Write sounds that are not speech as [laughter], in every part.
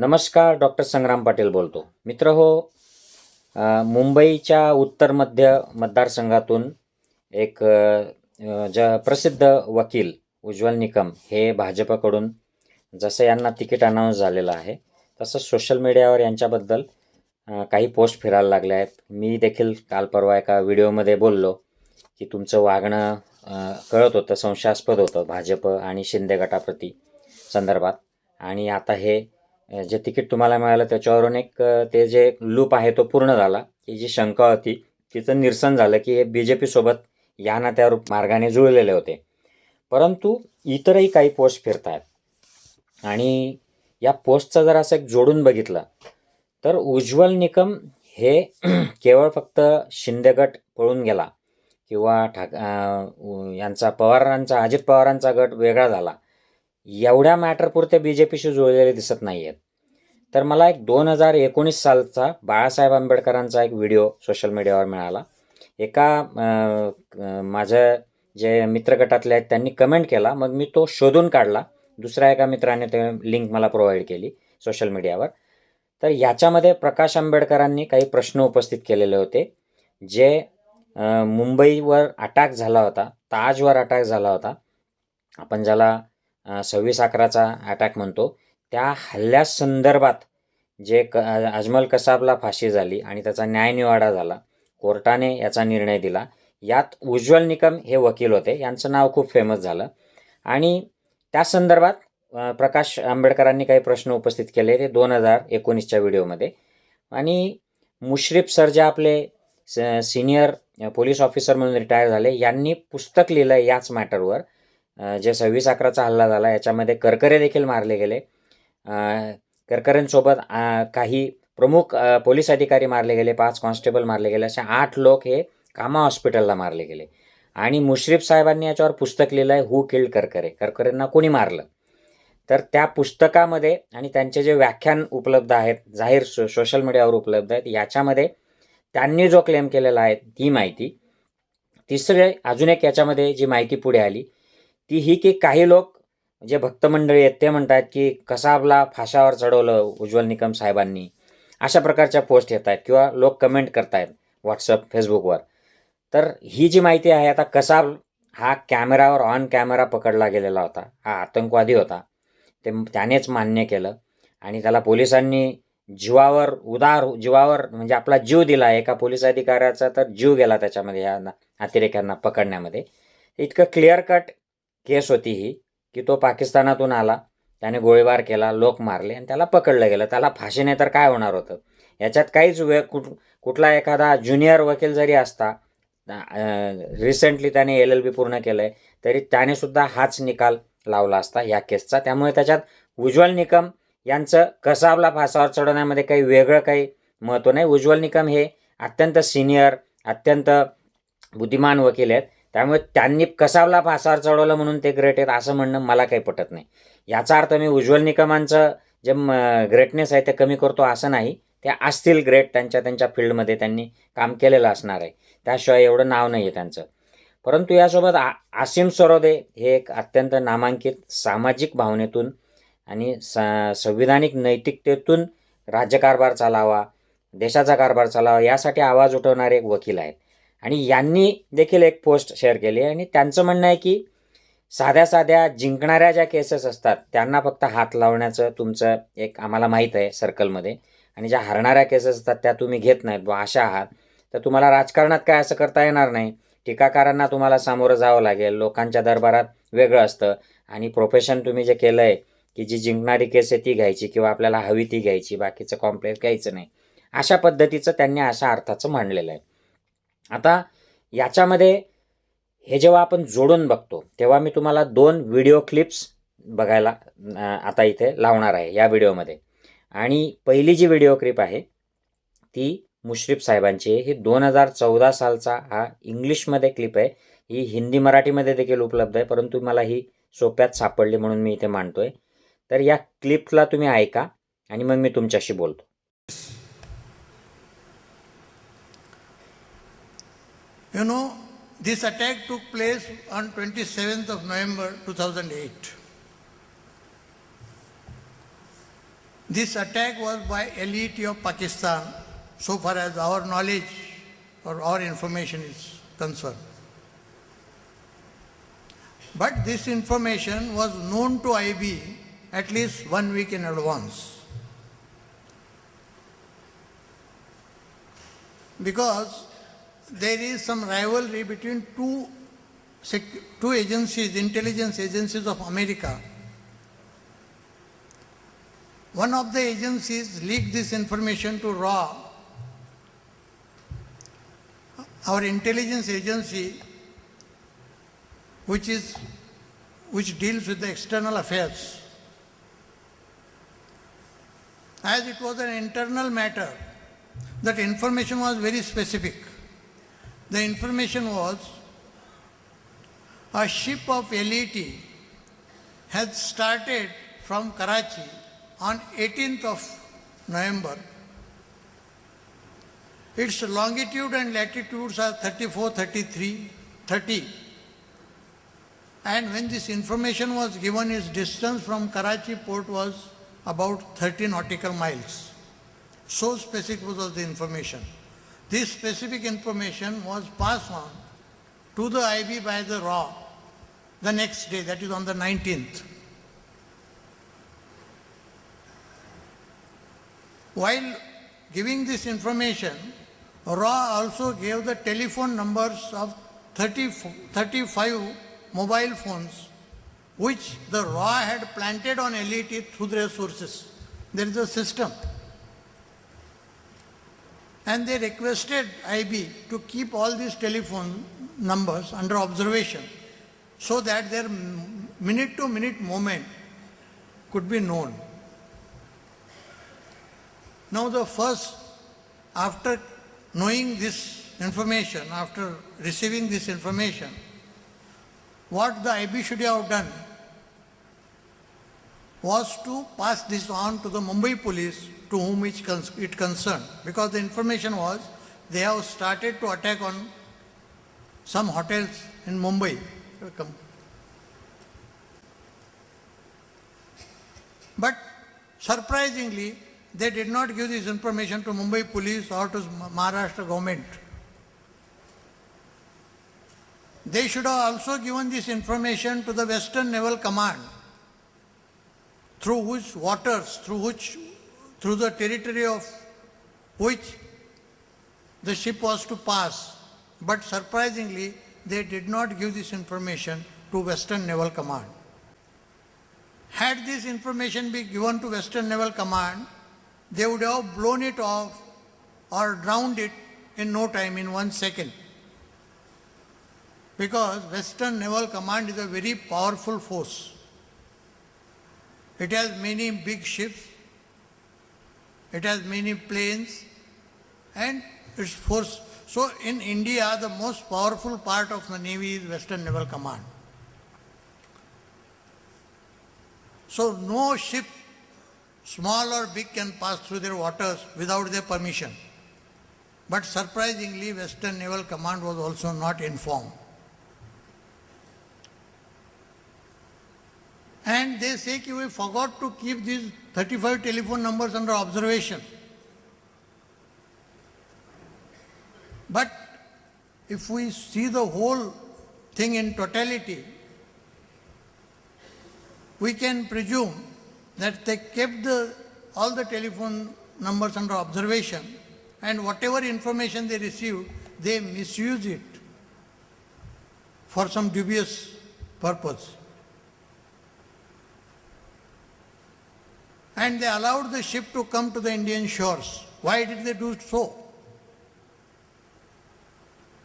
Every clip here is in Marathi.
नमस्कार डॉक्टर संग्राम पाटील बोलतो. मित्र हो मुंबईच्या उत्तर मध्य मतदारसंघातून एक ज प्रसिद्ध वकील उज्ज्वल निकम हे भाजपकडून जसं यांना तिकीट अनाऊन्स झालेलं आहे तसं सोशल मीडियावर यांच्याबद्दल काही पोस्ट फिरायला लागले आहेत. मी देखील काल परवा एका व्हिडिओमध्ये बोललो की तुमचं वागणं कळत होतं संशयास्पद होतं भाजप आणि शिंदे गटाप्रती संदर्भात. आणि आता हे जे तिकीट तुम्हाला मिळालं त्याच्यावरून एक ते जे लूप आहे तो पूर्ण झाला. ही जी शंका होती तिचं निरसन झालं की हे बी जे पीसोबत या ना त्या रूप मार्गाने जुळलेले होते. परंतु इतरही काही पोस्ट फिरत आहेत आणि या पोस्टचं जर असं एक जोडून बघितलं तर उज्ज्वल निकम हे [clears throat] केवळ फक्त शिंदे गट पळून गेला. किंवा ठाक यांचा पवारांचा अजित पवारांचा गट वेगळा झाला. एवढ्या मॅटरपुरते बी जे पीशी जुळलेले दिसत नाही आहेत तर मला एक दोन हजार एकोणीस सालचा बाळासाहेब आंबेडकरांचा एक व्हिडिओ सोशल मीडियावर मिळाला. एका माझ्या जे मित्रगटातले आहेत त्यांनी कमेंट केला. मग मी तो शोधून काढला. दुसऱ्या एका मित्राने ते लिंक मला प्रोव्हाइड केली सोशल मीडियावर तर याच्यामध्ये प्रकाश आंबेडकरांनी काही प्रश्न उपस्थित केलेले होते. जे मुंबईवर अटॅक झाला होता. ताजवर अटॅक झाला होता. आपण ज्याला सव्वीस अकराचा अटॅक म्हणतो. त्या हल्ल्यासंदर्भात जे क अजमल कसाबला फाशी झाली आणि त्याचा न्यायनिवाडा झाला कोर्टाने याचा निर्णय दिला. यात उज्ज्वल निकम हे वकील होते. यांचं नाव खूप फेमस झालं. आणि त्या संदर्भात प्रकाश आंबेडकरांनी काही प्रश्न उपस्थित केले ते दोन हजार एकोणीसच्या व्हिडिओमध्ये. आणि मुश्रीफ सर जे आपले स सिनियर पोलीस ऑफिसर म्हणून रिटायर झाले यांनी पुस्तक लिहिलं याच मॅटरवर जे सव्वीस अकराचा हल्ला झाला याच्यामध्ये करकरे देखील मारले गेले. करकरेंसोबत काही प्रमुख पोलीस अधिकारी मारले गेले पाच कॉन्स्टेबल मारले गेले असे आठ लोक हे कामा हॉस्पिटलला मारले गेले. आणि मुश्रीफ साहेबांनी याच्यावर पुस्तक लिहिलं आहे हू किल्ड करकरे. करकरेंना कोणी मारलं? तर त्या पुस्तकामध्ये आणि त्यांचे जे व्याख्यान उपलब्ध आहेत जाहीर सो सोशल मीडियावर उपलब्ध आहेत याच्यामध्ये त्यांनी जो क्लेम केलेला आहे ती माहिती. तिसरे अजून एक याच्यामध्ये जी माहिती पुढे आली ती ही की काही लोक जे भक्त मंडळी आहेत ते म्हणतात की कसाबला फाशावर चढवलं उज्ज्वल निकम साहेबांनी अशा प्रकारच्या पोस्ट येत आहेत किंवा लोक कमेंट करतायत व्हॉट्सअप फेसबुकवर तर ही जी माहिती आहे आता कसाब हा कॅमेरावर ऑन कॅमेरा पकडला गेलेला होता हा आतंकवादी होता ते त्यानेच मान्य केलं आणि त्याला पोलिसांनी जीवावर उदार जीवावर म्हणजे आपला जीव दिला एका पोलीस अधिकाऱ्याचा तर जीव गेला त्याच्यामध्ये या ना- अतिरेक्यांना पकडण्यामध्ये. इतकं क्लिअर कट केस होती ही की तो पाकिस्तानातून आला त्याने गोळीबार केला लोक मारले आणि त्याला पकडलं गेलं. त्याला फाशीने तर काय होणार होतं? याच्यात काहीच वे कुठ कुठला एखादा ज्युनियर वकील जरी असता रिसेंटली त्याने एल एल बी पूर्ण केलं आहे तरी त्याने सुद्धा हाच निकाल लावला असता या केसचा. त्यामुळे त्याच्यात उज्ज्वल निकम यांचं कसाबला फासावर चढवण्यामध्ये काही वेगळं काही महत्त्व नाही. उज्ज्वल निकम हे अत्यंत सिनियर अत्यंत बुद्धिमान वकील आहेत. त्यामुळे त्यांनी कसावला फासावर चढवलं म्हणून ते ग्रेट आहेत असं म्हणणं मला काही पटत नाही. याचा अर्थ मी उज्ज्वल निकमांचं जे ग्रेटनेस आहे ते कमी करतो असं नाही. ते असतील ग्रेट त्यांच्या त्यांच्या फील्डमध्ये त्यांनी काम केलेलं असणार आहे. त्याशिवाय एवढं नाव नाही आहे त्यांचं. परंतु यासोबत आ आसिम सरोदे हे एक अत्यंत नामांकित सामाजिक भावनेतून आणि स संविधानिक नैतिकतेतून राज्यकारभार चालावा देशाचा कारभार चालावा यासाठी आवाज उठवणारे एक वकील आहेत. आणि यांनी देखील एक पोस्ट शेअर केली आहे. आणि त्यांचं म्हणणं आहे की साध्या साध्या जिंकणाऱ्या ज्या केसेस असतात त्यांना फक्त हात लावण्याचं तुमचं एक आम्हाला माहीत आहे सर्कलमध्ये आणि ज्या हरणाऱ्या केसेस असतात त्या तुम्ही घेत नाहीत बा अशा आहात. तर तुम्हाला राजकारणात काय असं करता येणार नाही. टीकाकारांना तुम्हाला सामोरं जावं लागेल लोकांच्या दरबारात वेगळं असतं. आणि प्रोफेशन तुम्ही जे केलं आहे की जी जिंकणारी केस आहे ती घ्यायची किंवा आपल्याला हवी ती घ्यायची बाकीचं कॉम्प्लेक्स घ्यायचं नाही. अशा पद्धतीचं त्यांनी अशा अर्थाचं मांडलेलं आहे. आता याच्यामध्ये हे जेव्हा आपण जोडून बघतो तेव्हा मी तुम्हाला दोन व्हिडिओ क्लिप्स बघायला आता इथे लावणार आहे या व्हिडिओमध्ये आणि पहिली जी व्हिडिओ क्लिप आहे ती मुश्रीफ साहेबांची आहे. ही दोन हजार चौदा सालचा हा इंग्लिशमध्ये क्लिप आहे. ही हिंदी मराठीमध्ये देखील उपलब्ध आहे परंतु मला ही सोप्यात सापडली म्हणून मी इथे मांडतोय. तर या क्लिपला तुम्ही ऐका आणि मग मी तुमच्याशी बोलतो. You know, this attack took place on 27th of November 2008. This attack was by elite of Pakistan, so far as our knowledge or our information is concerned. But this information was known to IB at least one week in advance. Because there is some rivalry between two, two agencies, intelligence agencies of America. One of the agencies leaked this information to RAW. Our intelligence agency, which is which deals with the external affairs. As it was an internal matter, that information was very specific. The information was a ship of LET had started from Karachi on 18th of November. Its longitude and latitudes are 34, 33, 30. And when this information was given, its distance from Karachi port was about 30 nautical miles. So specific was the information. This specific information was passed on to the IB by the RAW the next day, that is on the 19th. While giving this information, RAW also gave the telephone numbers of 30, 35 mobile phones which the RAW had planted on LET through their sources. There is a system. And they requested IB to keep all these telephone numbers under observation so that their minute to minute movement could be known. Now, the first, after knowing this information, after receiving this information, what the IB should have done was to pass this on to the Mumbai police to whom it it concerned because the information was they have started to attack on some hotels in Mumbai. Welcome. But surprisingly, they did not give this information to Mumbai police or to Maharashtra government. They should have also given this information to the Western Naval Command, through which waters, through which, through the territory of which the ship was to pass. But surprisingly, they did not give this information to Western Naval Command. Had this information been given to Western Naval Command, they would have blown it off or drowned it in no time, in one second. Because Western Naval Command is a very powerful force. It has many big ships, it has many planes, and its force. So in India, the most powerful part of the Navy is Western Naval Command. So no ship, small or big, can pass through their waters without their permission. But surprisingly, Western Naval Command was also not informed. And they say that we forgot to keep these 35 telephone numbers under observation. But if we see the whole thing in totality, we can presume that they kept the, all the telephone numbers under observation and whatever information they received, they misused it for some dubious purpose. And they allowed the ship to come to the Indian shores. Why did they do so?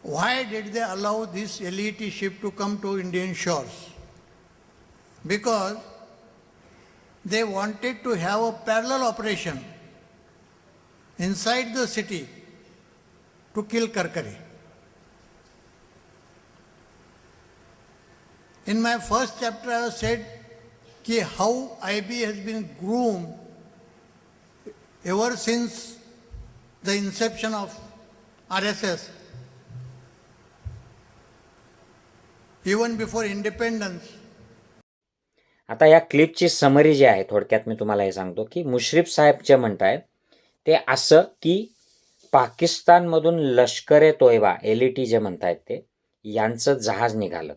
Why did they allow this elite ship to come to Indian shores? Because they wanted to have a parallel operation inside the city to kill Karkari. In my first chapter, I said की how I B has been groom ever since the inception of R S S. Even before independence आता या क्लिपची समरी जी आहे थोडक्यात मी तुम्हाला हे सांगतो की मुश्रीफ साहेब जे म्हणतायत ते असं की पाकिस्तानमधून Lashkar e Taiba L E T जे म्हणतायत ते यांचं जहाज निघालं.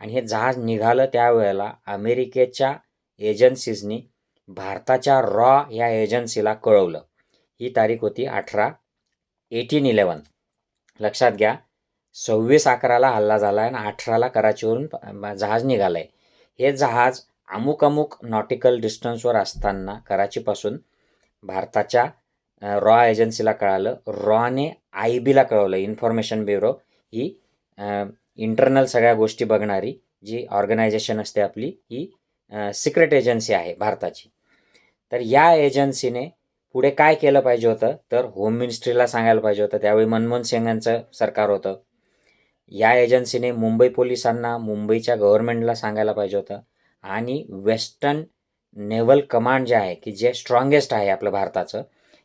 आणि हे जहाज निघालं त्यावेळेला अमेरिकेच्या एजन्सीजनी भारताच्या रॉ या एजन्सीला कळवलं. ही तारीख होती अठरा एटीन इलेवन लक्षात घ्या सव्वीस अकराला हल्ला झाला आहे आणि अठराला कराचीवरून जहाज निघालं आहे हे जहाज अमुक अमुक नॉटिकल डिस्टन्सवर असताना कराचीपासून भारताच्या रॉ एजन्सीला कळालं. रॉने आय बीला कळवलं. इन्फॉर्मेशन ब्युरो ही इंटरनल सगळ्या गोष्टी बघणारी जी ऑर्गनायझेशन असते आपली ही सिक्रेट एजन्सी आहे भारताची. तर या एजन्सीने पुढे काय केलं पाहिजे होतं? तर होम मिनिस्ट्रीला सांगायला पाहिजे होतं. त्यावेळी मनमोहन सिंग यांचं सरकार होतं. या एजन्सीने मुंबई पोलिसांना मुंबईच्या गव्हर्नमेंटला सांगायला पाहिजे होतं. आणि वेस्टर्न नेव्हल कमांड जे आहे की जे स्ट्रॉंगेस्ट आहे आपलं भारताचं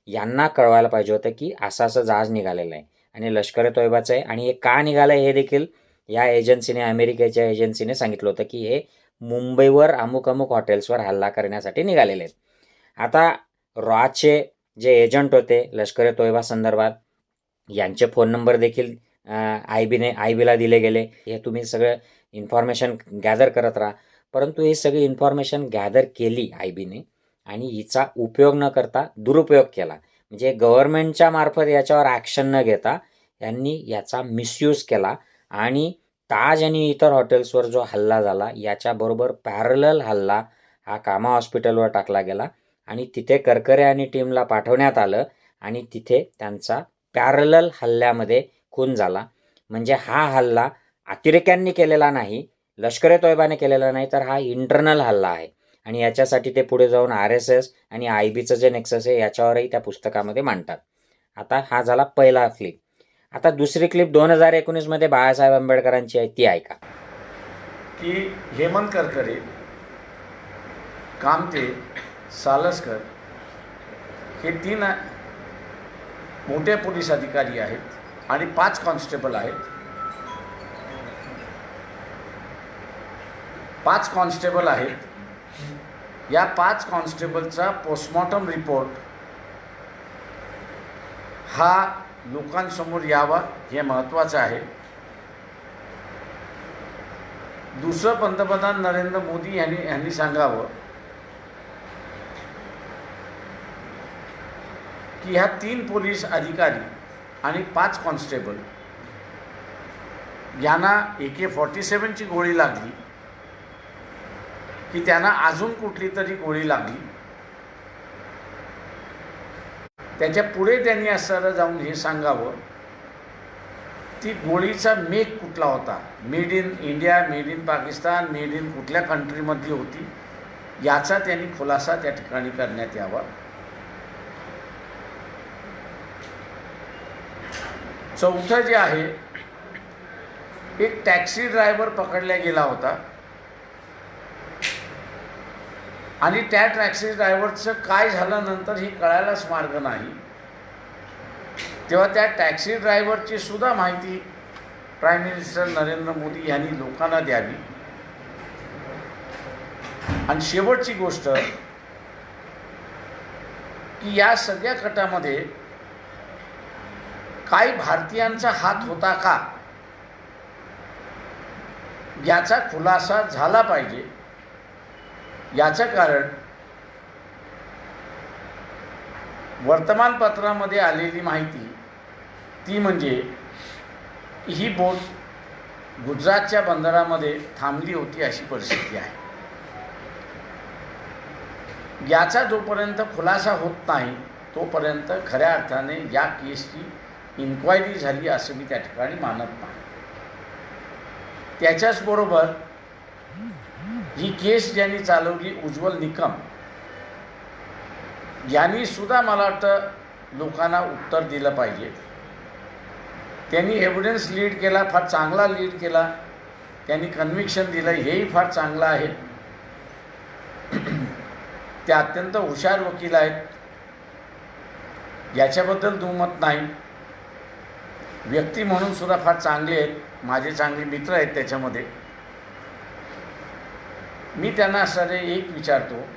यांना कळवायला पाहिजे होतं की असं असं जहाज निघालेलं आहे. आणि लष्कर तोयबाचं आहे. आणि हे का निघालं आहे हे देखील या एजन्सीने अमेरिकेच्या एजन्सीने सांगितलं होतं की हे मुंबईवर अमुक अमुक हॉटेल्सवर हल्ला करण्यासाठी निघालेले आहेत. आता रॉचे जे एजंट होते लष्कर तोयबा संदर्भात यांचे फोन नंबर देखील आय बीने आय बीला दिले गेले. हे तुम्ही सगळं इन्फॉर्मेशन गॅदर करत राहा. परंतु ही सगळी इन्फॉर्मेशन गॅदर केली आय बीने आणि हिचा उपयोग न करता दुरुपयोग केला. म्हणजे गव्हर्नमेंटच्या मार्फत याच्यावर ॲक्शन न घेता यांनी याचा मिसयूज केला. आणि ताज आणि इतर हॉटेल्सवर जो हल्ला झाला याच्याबरोबर पॅरलल हल्ला हा कामा हॉस्पिटलवर टाकला गेला आणि तिथे करकरे आणि टीमला पाठवण्यात आलं आणि तिथे त्यांचा पॅरलल हल्ल्यामध्ये खून झाला. म्हणजे हा हल्ला अतिरेक्यांनी केलेला नाही लष्कर तोयबाने केलेला नाही तर हा इंटरनल हल्ला आहे. आणि याच्यासाठी ते पुढे जाऊन आर एस एस आणि आय बीचं जे नेक्सस आहे याच्यावरही त्या पुस्तकामध्ये मांडतात. आता हा झाला पहिला क्लिप आता दुसरी क्लिप दोन हजार एकोणीसमध्ये बाळासाहेब आंबेडकरांची आहे ती ऐका. की हेमंत करकरे कामते सालसकर हे तीन मोठे पोलीस अधिकारी आहेत आणि पाच कॉन्स्टेबल आहेत. पाच कॉन्स्टेबल आहेत. या पाच कॉन्स्टेबलचा पोस्टमॉर्टम रिपोर्ट हा लोकांसमोर यावा हे महत्त्वाचं आहे. दुसरं पंतप्रधान नरेंद्र मोदी यांनी यांनी सांगावं की ह्या तीन पोलीस अधिकारी आणि पाच कॉन्स्टेबल यांना ए के फॉर्टी सेवनची गोळी लागली की त्यांना अजून कुठली तरी गोळी लागली. त्याच्या पुढे त्यांनी असं जाऊन हे सांगावं. ती गोळीचा मेक कुठला होता? Made in India made in Pakistan made in कुठल्या कंट्रीमधली होती? याचा त्यांनी खुलासा त्या ठिकाणी करण्यात यावा. चौथं जे आहे एक टॅक्सी ड्रायव्हर पकडला गेला होता. आणि त्या टॅक्सी ड्रायव्हरचं काय झालं नंतर हे कळायलाच मार्ग नाही. तेव्हा त्या टॅक्सी ड्रायव्हरची सुद्धा माहिती प्राईम मिनिस्टर नरेंद्र मोदी यांनी लोकांना द्यावी. आणि शेवटची गोष्ट की या सगळ्या कटामध्ये काही भारतीयांचा हात होता का? याचा खुलासा झाला पाहिजे. याचं कारण वर्तमानपत्रामध्ये आलेली माहिती ती म्हणजे ही बोट गुजरातच्या बंदरामध्ये थांबली होती अशी परिस्थिती आहे. याचा जोपर्यंत खुलासा होत नाही तोपर्यंत खऱ्या अर्थाने या केसची इन्क्वायरी झाली असं मी त्या ठिकाणी मानत नाही. त्याच्याचबरोबर ही केस ज्यांनी चालवली उज्ज्वल निकम यांनी सुद्धा मला वाटतं लोकांना उत्तर दिलं पाहिजे. त्यांनी एव्हिडन्स लीड केला फार चांगला लीड केला. त्यांनी कन्व्हिक्शन दिलं हेही फार चांगलं आहे. ते अत्यंत हुशार वकील आहेत. याच्याबद्दल दुमत नाही. व्यक्ती म्हणून सुद्धा फार चांगले आहेत. माझे चांगले मित्र आहेत त्याच्यामध्ये. मी त्यांना सर एक विचारतो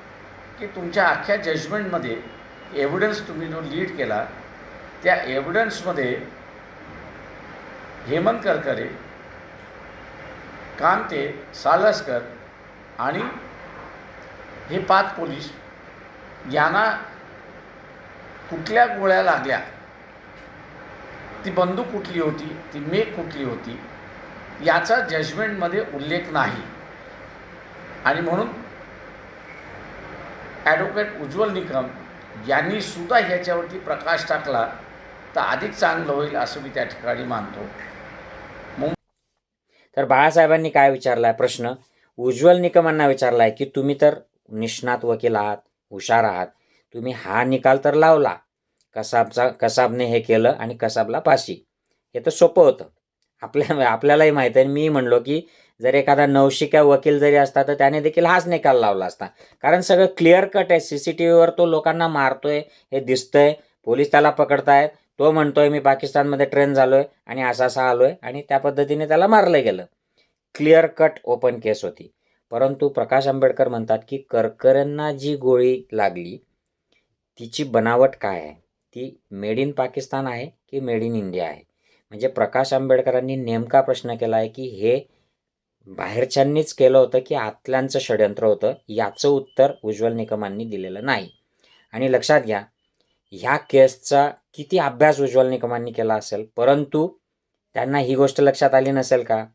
की तुमच्या अख्ख्या जजमेंटमध्ये एव्हिडन्स तुम्ही जो लीड केला त्या एव्हिडन्समध्ये हेमंत करकरे कामते सालसकर आणि हे पाच पोलीस यांना कुठल्या गोळ्या लागल्या? ती बंदूक कुठली होती? ती मेक कुठली होती? याचा जजमेंटमध्ये उल्लेख नाही. आणि म्हणून ॲडव्होकेट उज्ज्वल निकम यांनी सुद्धा ह्याच्यावरती प्रकाश टाकला तर अधिक चांगलं होईल असं मी त्या ठिकाणी मानतो. तर बाळासाहेबांनी काय विचारलाय प्रश्न? उज्ज्वल निकमांना विचारलाय की तुम्ही तर निष्णात वकील आहात हुशार आहात. तुम्ही हा निकाल तर लावला. कसाबचा कसाबने हे केलं आणि कसाबला फाशी. हे तर सोपं होतं. आपल्या आपल्यालाही माहीत आहे. मी म्हणलो की जर एखादा नवशिक्या वकील जरी असता तर त्याने देखील हाच निकाल लावला असता. कारण सगळं क्लिअर कट आहे. सी सी टी व्हीवर तो लोकांना मारतोय हे दिसतंय. पोलीस त्याला पकडतायत तो म्हणतोय मी पाकिस्तानमध्ये ट्रेन झालोय आणि असा असा आलोय. आणि त्या पद्धतीने त्याला मारलं गेलं. क्लिअर कट ओपन केस होती. परंतु प्रकाश आंबेडकर म्हणतात की करकऱ्यांना जी गोळी लागली तिची बनावट काय आहे? ती मेड इन पाकिस्तान आहे की मेड इन इंडिया आहे? म्हणजे प्रकाश आंबेडकरांनी नेमका प्रश्न केला आहे की हे बाहेरच्यांनीच केलं होतं की आतल्यांचं षडयंत्र होतं याचं उत्तर उज्ज्वल निकमांनी दिलेलं नाही. आणि लक्षात घ्या ह्या केसचा किती अभ्यास उज्ज्वल निकमांनी केला असेल परंतु त्यांना ही गोष्ट लक्षात आली नसेल का?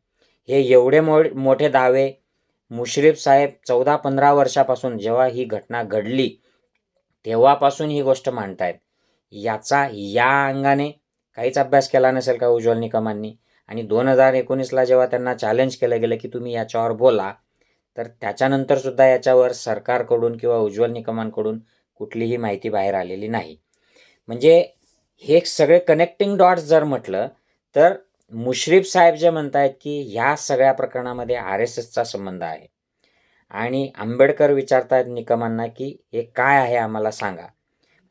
हे एवढे मो मोठे दावे मुश्रीफ साहेब चौदा पंधरा वर्षापासून जेव्हा ही घटना घडली तेव्हापासून ही गोष्ट मांडतायत. याचा या अंगाने काहीच अभ्यास केला नसेल का उज्ज्वल निकमांनी? आणि दोन हजार एकोणीसला जेव्हा त्यांना चॅलेंज केलं गेलं की तुम्ही याच्यावर बोला तर त्याच्यानंतर सुद्धा याच्यावर सरकारकडून किंवा उज्ज्वल निकमांकडून कुठलीही माहिती बाहेर आलेली नाही. म्हणजे हे सगळे कनेक्टिंग डॉट्स जर म्हटलं तर मुश्रीफ साहेब जे म्हणत आहेत की ह्या सगळ्या प्रकरणामध्ये आर एस एसचा संबंध आहे. आणि आंबेडकर विचारतायत निकमांना की हे काय आहे आम्हाला सांगा.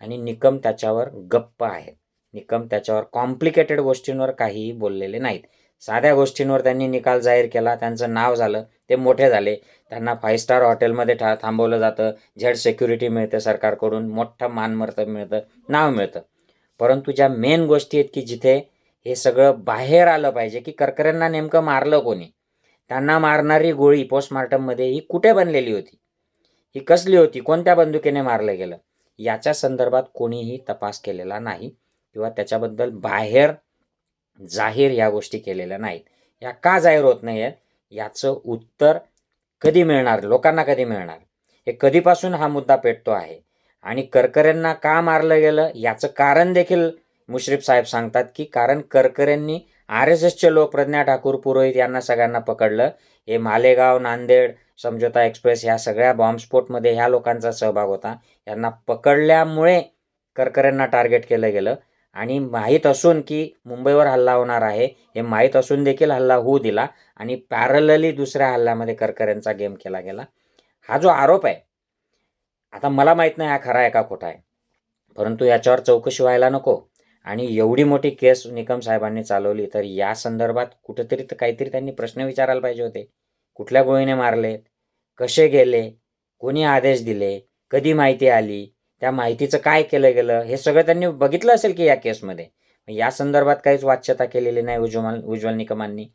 आणि निकम त्याच्यावर गप्प आहेत. निकम त्याच्यावर कॉम्प्लिकेटेड गोष्टींवर काहीही बोललेले नाहीत. साध्या गोष्टींवर त्यांनी निकाल जाहीर केला त्यांचं नाव झालं ते मोठे झाले. त्यांना फाईव्ह स्टार हॉटेलमध्ये ठा थांबवलं जातं झेड सिक्युरिटी मिळते सरकारकडून मोठं मानमर्त मिळतं नाव मिळतं. परंतु ज्या मेन गोष्टी आहेत की जिथे हे सगळं बाहेर आलं पाहिजे की करकऱ्यांना नेमकं मारलं कोणी? त्यांना मारणारी गोळी पोस्टमार्टममध्ये ही कुठे बनलेली होती? ही कसली होती? कोणत्या बंदुकीने मारलं गेलं? याच्या संदर्भात कोणीही तपास केलेला नाही. किंवा त्याच्याबद्दल बाहेर जाहीर या गोष्टी केलेल्या नाहीत. या का जाहीर होत नाही आहेत याचं उत्तर कधी मिळणार? लोकांना कधी मिळणार? हे कधीपासून हा मुद्दा पेटतो आहे? आणि करकऱ्यांना का मारलं गेलं? याचं कारण देखील मुश्रीफ साहेब सांगतात की कारण करकऱ्यांनी आर एस एसचे लोक प्रज्ञा ठाकूर पुरोहित यांना सगळ्यांना पकडलं. हे मालेगाव नांदेड समझोता एक्सप्रेस ह्या सगळ्या बॉम्बस्फोटमध्ये ह्या लोकांचा सहभाग होता. यांना पकडल्यामुळे करकऱ्यांना टार्गेट केलं गेलं. आणि माहीत असून की मुंबईवर हल्ला होणार आहे. हे माहीत असून देखील हल्ला होऊ दिला आणि पॅरलली दुसऱ्या हल्ल्यामध्ये करकऱ्यांचा गेम केला गेला. हा जो आरोप आहे आता मला माहीत नाही हा खरा आहे का खोटा आहे. परंतु याच्यावर चौकशी व्हायला नको. आणि एवढी मोठी केस निकम साहेबांनी चालवली तर या संदर्भात कुठंतरी तर काहीतरी त्यांनी प्रश्न विचारायला पाहिजे होते. कुठल्या गोळीने मारलेत कसे गेले? कोणी आदेश दिले? कधी माहिती आली? त्या माहितीचं काय केलं गेलं हे सगळं त्यांनी बघितलं असेल की या केसमध्ये. या संदर्भात काहीच वाच्यता केलेली नाही उज्ज्वल उज्ज्वल निकमांनी.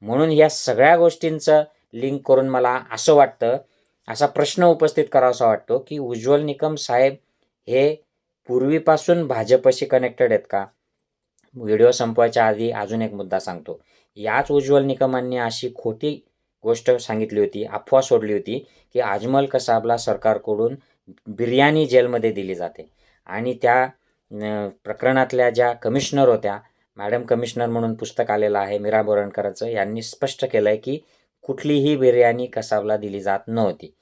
म्हणून या सगळ्या गोष्टींचं लिंक करून मला असं वाटतं असा प्रश्न उपस्थित करावासा वाटतो की उज्ज्वल निकम साहेब हे पूर्वीपासून भाजपशी कनेक्टेड आहेत का? व्हिडिओ संपवायच्या आधी अजून एक मुद्दा सांगतो. याच उज्ज्वल निकमांनी अशी खोटी गोष्ट सांगितली होती अफवा सोडली होती की अजमल कसाबला सरकारकडून बिर्याणी जेलमध्ये दिली जाते. आणि त्या प्रकरणातल्या ज्या कमिशनर होत्या मॅडम कमिशनर म्हणून पुस्तक आलेलं आहे मीरा बोरणकरांचं यांनी स्पष्ट केलं आहे की कुठलीही बिर्याणी कसावला दिली जात नव्हती.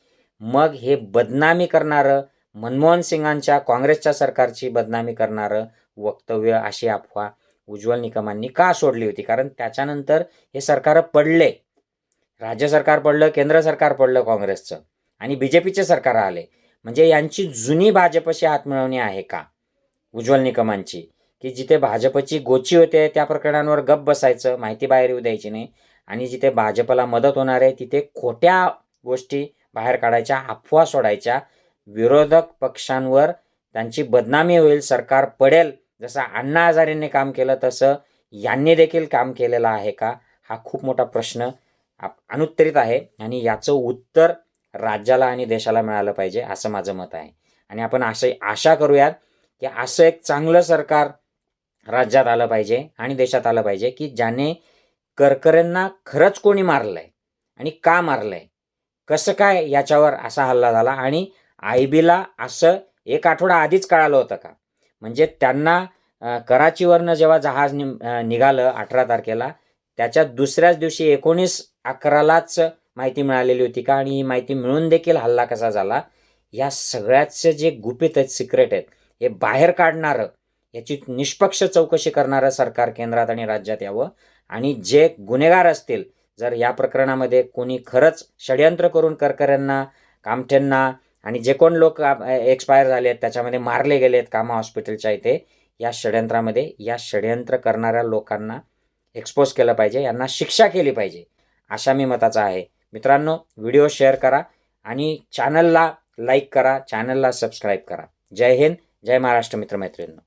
मग हे बदनामी करणारं मनमोहन सिंगांच्या काँग्रेसच्या सरकारची बदनामी करणारं वक्तव्य अशी अफवा उज्ज्वल निकमांनी का सोडली होती? कारण त्याच्यानंतर हे सरकार पडले. राज्य सरकार पडलं केंद्र सरकार पडलं काँग्रेसचं. आणि बी जे पीचे सरकार आले. म्हणजे यांची जुनी भाजपशी हातमिळवणी आहे का? उज्ज्वल निकमांची. की जिथे भाजपची गोची होते त्या प्रकरणांवर गप बसायचं माहिती बाहेर येऊ द्यायची नाही. आणि जिथे भाजपला मदत होणार आहे तिथे खोट्या गोष्टी बाहेर काढायच्या अफवा सोडायच्या. विरोधक पक्षांवर त्यांची बदनामी होईल सरकार पडेल. जसं अण्णा हजारेंनी काम केलं तसं यांनी देखील काम केलेलं आहे का? हा खूप मोठा प्रश्न अनुत्तरित आहे. आणि याचं उत्तर राज्याला आणि देशाला मिळालं पाहिजे असं माझं मत आहे. आणि आपण असं आशा करूयात की असं एक चांगलं सरकार राज्यात आलं पाहिजे आणि देशात आलं पाहिजे की ज्याने करकऱ्यांना खरंच कोणी मारलंय आणि का मारलंय कसं काय याच्यावर असा हल्ला झाला आणि आय बीला असं एक आठवडा आधीच कळालं होतं का? म्हणजे त्यांना कराचीवरनं जेव्हा जहाज नि निघालं अठरा तारखेला त्याच्या दुसऱ्याच दिवशी एकोणीस अकरालाच माहिती मिळालेली होती का? आणि ही माहिती मिळून देखील हल्ला कसा झाला? या सगळ्याचे जे गुपित आहेत सिक्रेट आहेत हे बाहेर काढणारं याची निष्पक्ष चौकशी करणारं सरकार केंद्रात आणि राज्यात यावं. आणि जे गुन्हेगार असतील जर या प्रकरणामध्ये कोणी खरंच षडयंत्र करून करकऱ्यांना कामठ्यांना आणि जे कोण लोक एक्सपायर झाले आहेत त्याच्यामध्ये मारले गेले आहेत कामा हॉस्पिटलच्या इथे या षडयंत्रामध्ये या षडयंत्र करणाऱ्या लोकांना एक्सपोज केलं पाहिजे यांना शिक्षा केली पाहिजे अशा मी मताचा आहे. मित्रांनो व्हिडिओ शेअर करा आणि चॅनलला लाईक करा चॅनलला सबस्क्राईब करा. जय हिंद जय महाराष्ट्र मित्रमैत्रिणींनो.